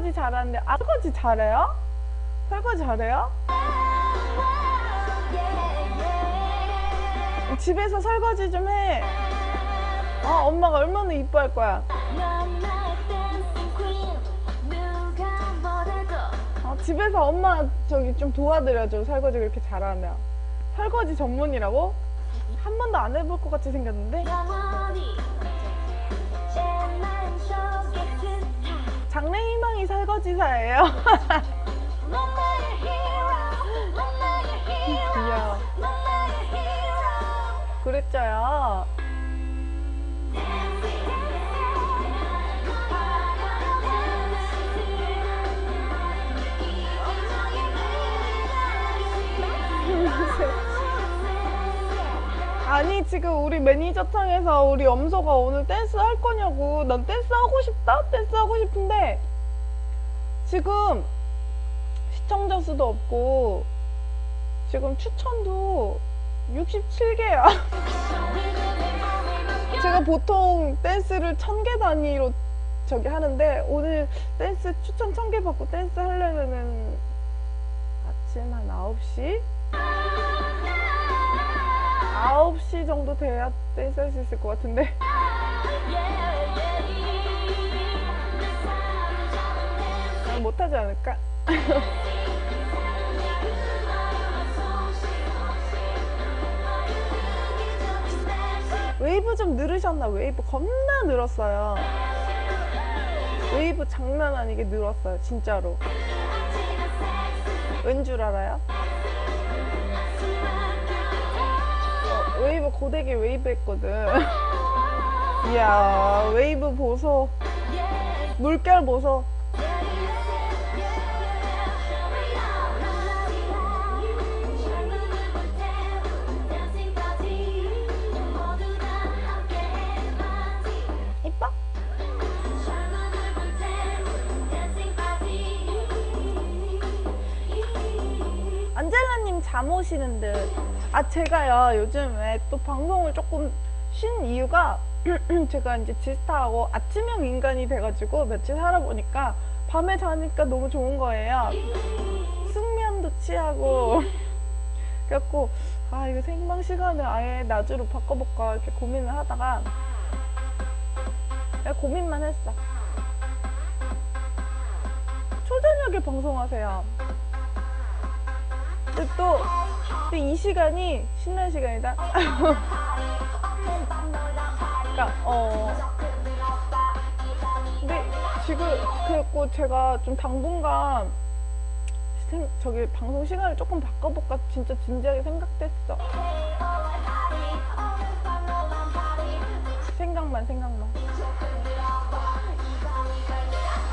설거지 잘하는데 아 설거지 잘해요? 설거지 잘해요? 집에서 설거지 좀 해. 어, 엄마가 얼마나 이뻐할 거야. 어, 집에서 엄마 저기 좀 도와드려줘. 설거지 그렇게 잘하면. 설거지 전문이라고? 한 번도 안 해볼 것 같이 생겼는데? 장래 희망이 설거지사예요. 귀여워. 그랬죠요. 아니 지금 우리 매니저창에서 우리 엄소가 오늘 댄스 할 거냐고. 난 댄스 하고 싶다? 댄스 하고 싶은데. 지금 시청자 수도 없고 지금 추천도 67개야. 제가 보통 댄스를 1000개 단위로 저기 하는데 오늘 댄스 추천 1000개 받고 댄스 하려면은 아침 한 9시? 9시 정도 돼야 할수 있을 것 같은데 난 못하지 않을까? 웨이브 좀 늘으셨나? 웨이브 겁나 늘었어요. 웨이브 장난 아니게 늘었어요. 진짜로. 왠 줄 알아요? 웨이브 고데기 웨이브 했거든. 이야, 웨이브 보소. 물결 보소. 이뻐? 안젤라님 잠 오시는 듯. 아, 제가요, 요즘에 또 방송을 조금 쉰 이유가 제가 이제 지스타하고 아침형 인간이 돼가지고 며칠 살아보니까 밤에 자니까 너무 좋은 거예요. 숙면도 취하고. 그래갖고, 아, 이거 생방 시간을 아예 낮으로 바꿔볼까 이렇게 고민을 하다가 고민만 했어. 초저녁에 방송하세요. 근데 또, 또이 시간이 신나는 시간이다. 그러니까, 어. 근데 지금, 그랬고 제가 좀 당분간 생- 저기 방송 시간을 조금 바꿔볼까 진짜 진지하게 생각됐어. 생각만, 생각만.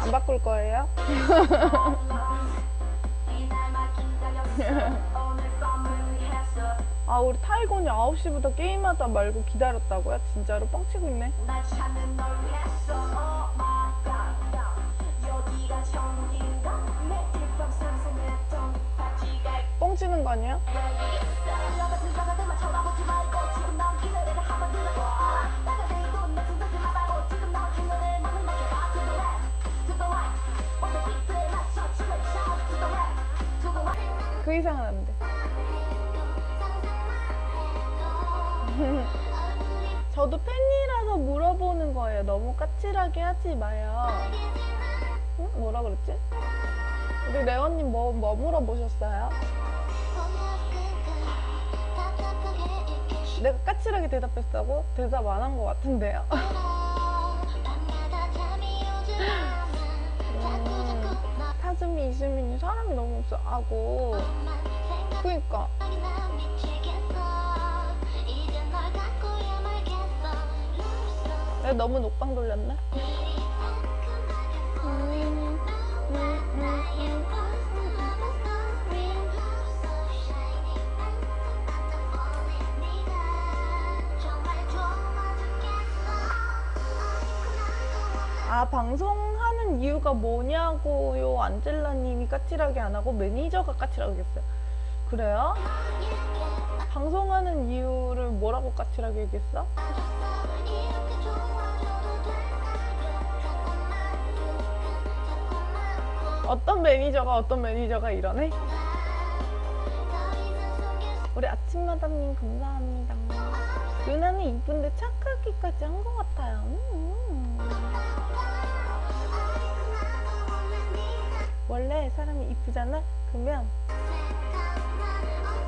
안 바꿀 거예요? 아, 우리 타이곤이 9시부터 게임하다 말고 기다렸다고요? 진짜로 뻥치고 있네. 뻥치는 거 아니야? 그 이상은 안 돼. 저도 팬이라서 물어보는 거예요. 너무 까칠하게 하지 마요. 응? 뭐라 그랬지? 우리 레원님 뭐, 뭐 물어보셨어요? 내가 까칠하게 대답했다고? 대답 안 한 것 같은데요. 음, 타즈미, 이수민이 사람이 너무 없어. 아고. 그니까. 내가 너무 녹방 돌렸나? 아 방송하는 이유가 뭐냐고요 안젤라님이 까칠하게 안 하고 매니저가 까칠하게 했어요 그래요? 방송하는 이유를 뭐라고 까칠하게 얘기했어? 어떤 매니저가 어떤 매니저가 이러네? 우리 아침마담님 감사합니다. 유나는 이쁜데 착하기까지 한 것 같아요. 음. 원래 사람이 이쁘잖아? 그러면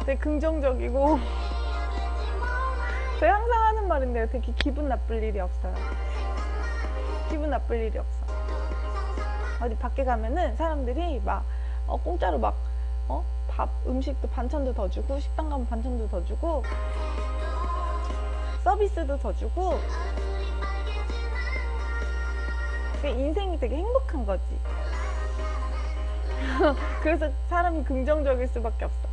되게 긍정적이고 제가 항상 하는 말인데 되게 기분 나쁠 일이 없어요. 기분 나쁠 일이 없어. 어디 밖에 가면은 사람들이 막 어, 공짜로 막 어? 밥, 음식도 반찬도 더 주고 식당 가면 반찬도 더 주고 서비스도 더 주고 그 인생이 되게 행복한 거지. 그래서 사람이 긍정적일 수밖에 없어.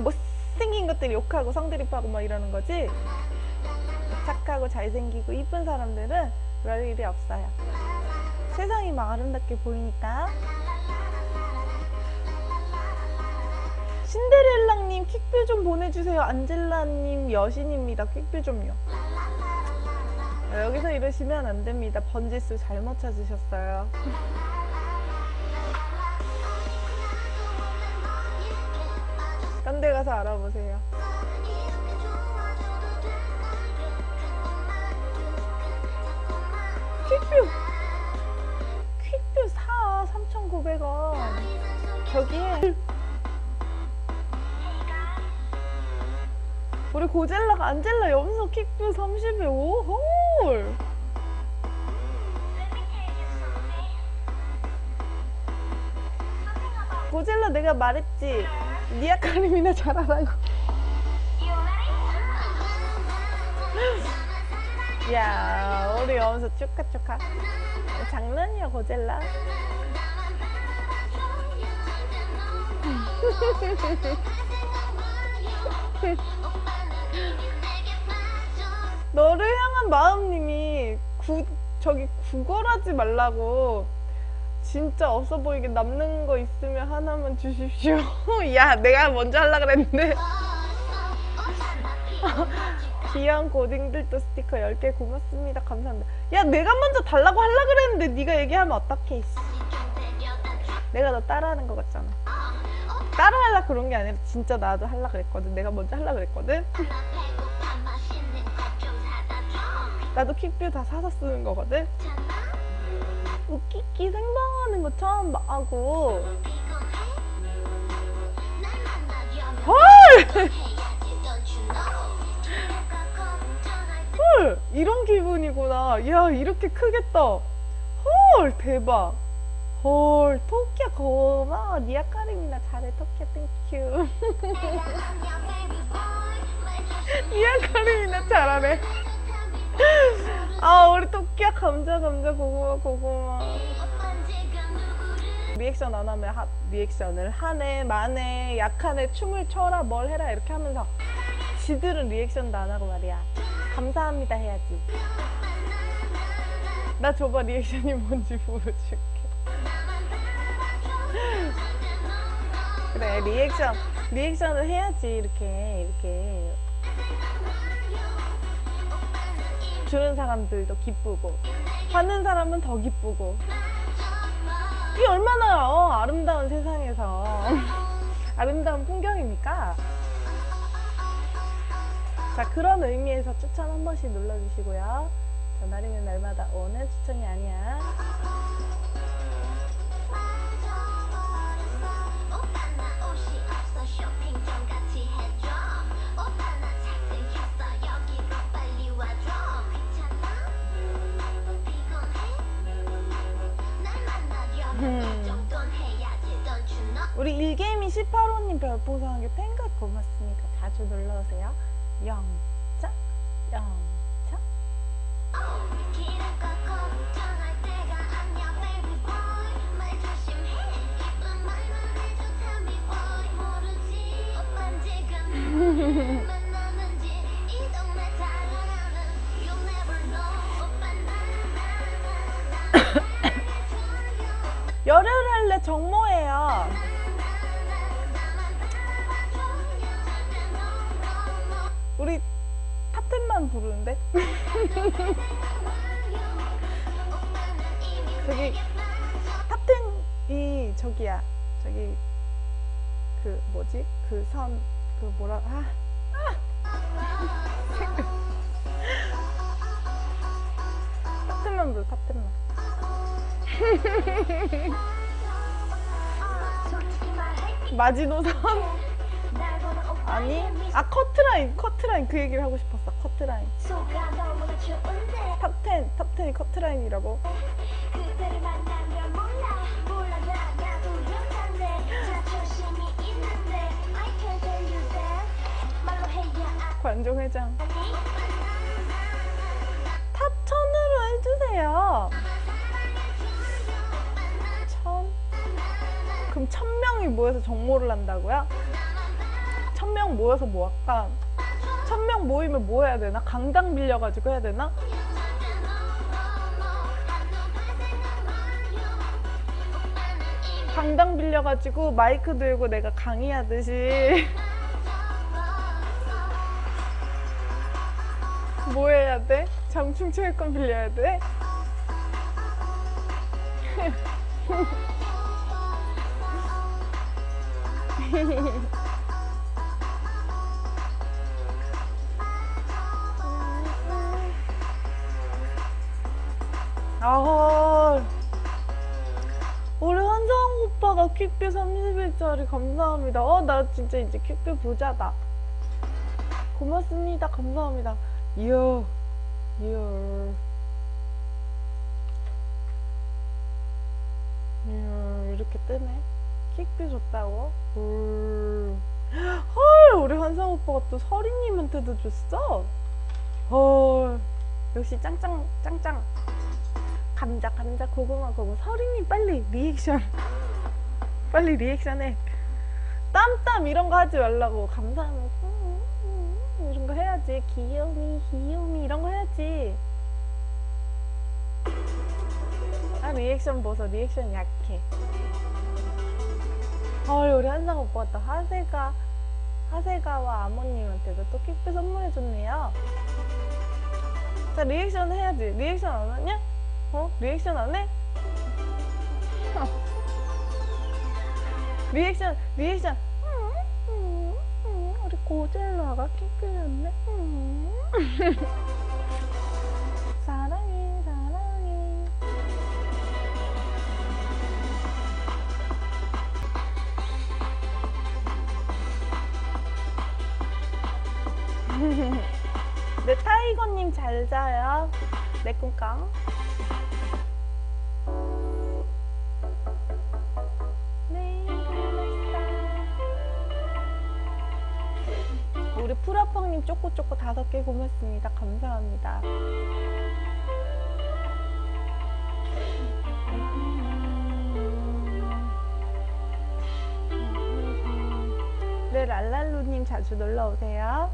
못생긴 것들이 욕하고 성드립하고 막 이러는 거지. 착하고 잘생기고 이쁜 사람들은 그럴 일이 없어요. 세상이 막 아름답게 보이니까. 신데렐라님 퀵뷰 좀 보내주세요. 안젤라님 여신입니다. 퀵뷰 좀요. 아, 여기서 이러시면 안 됩니다. 번지수 잘못 찾으셨어요. 딴 데 가서 알아보세요. 퀵뷰! 3,900원. 저기에. 우리 고젤라가 안젤라 염소 퀵뷰 30에 오홀! 고젤라 내가 말했지. 니아 카림이나 잘하라고. 야, 우리 염소 축하 축하. 장난이야 고젤라. 너를 향한 마음님이 구, 저기 구걸하지 말라고 진짜 없어 보이게 남는 거 있으면 하나만 주십시오. 야, 내가 먼저 하려 그랬는데. 귀여운 고딩들도 스티커 10개 고맙습니다. 감사합니다. 야, 내가 먼저 달라고 하려 그랬는데 네가 얘기하면 어떡해. 씨. 내가 너 따라하는 거 같잖아. 따라하려 그런 게 아니라 진짜 나도 하려 그랬거든. 내가 먼저 하려 그랬거든. 나도 퀵뷰 다 사서 쓰는 거거든. 웃기기 생방하는 거 처음 하고 헐! 이런 기분이구나. 야, 이렇게 크겠다. 헐, 대박. 헐, 토끼야 고마워. 니아 카림이나 잘해, 토끼야 땡큐. 니아 카림이나 잘하네. 아, 우리 토끼야 감자 감자 고구마 고구마. 리액션 안 하면 하, 리액션을 하네, 마네, 약하네, 춤을 춰라, 뭘 해라 이렇게 하면서 지들은 리액션도 안 하고 말이야. 감사합니다 해야지. 나 줘봐 리액션이 뭔지 보여줄게. 그래 리액션 리액션을 해야지 이렇게 이렇게 주는 사람들도 기쁘고 받는 사람은 더 기쁘고 이게 얼마나 어, 아름다운 세상에서 아름다운 풍경입니까? 자 그런 의미에서 추천 한 번씩 눌러주시고요. 자 날이면 날마다 오는 추천이 아니야. 우리 일개미 18호님 별풍선 한 개 팬가 고맙습니다. 자주 놀러오세요. 영자 영자 저기 이 저기야. 저기 그 뭐지? 그 선그 뭐라 아, 아. 카트만 불 카트만. 마지노선? 아니 아 커트라인 커트라인 그 얘기를 하고 싶었어 커트라인. 탑10 탑10이 커트라인이라고. 관종 회장. 탑 1000으로 해주세요. 천? 그럼 천 명이 모여서 정모를 한다고요? 천명 모여서 뭐 할까? 천 명 모이면 뭐 해야 되나? 강당 빌려가지고 해야 되나? 강당 빌려가지고 마이크 들고 내가 강의하듯이 뭐 해야 돼? 장충체육관 빌려야 돼? 아, 우리 한상 오빠가 퀵뷰 30일짜리 감사합니다. 어, 나 진짜 이제 퀵뷰 부자다. 고맙습니다. 감사합니다. 이야, 이야. 이야, 이렇게 뜨네. 퀵뷰 줬다고? 헐. 헐, 우리 한상 오빠가 또 서리님한테도 줬어? 헐. 역시 짱짱, 짱짱. 감자, 감자, 고구마, 고구마. 서리님 빨리 리액션. 빨리 리액션해. 땀땀 이런 거 하지 말라고. 감사하면서. 이런 거 해야지. 귀요미, 귀요미 이런 거 해야지. 아, 리액션 보소. 리액션 약해. 헐, 우리 한상 오빠가 또 하세가, 하세가와 아모님한테도 또 킥배 선물해줬네요. 자, 리액션 해야지. 리액션 안 하냐? 어? 리액션 안 해? 리액션, 리액션. 우리 고젤라가 킥배였네. 음. 사랑해, 사랑해. 네, 타이거님 잘 자요. 내 꿈깡. 우리 푸라팡님 쪼꼬쪼꼬 다섯 개 고맙습니다. 감사합니다. 네, 랄랄루님 자주 놀러오세요.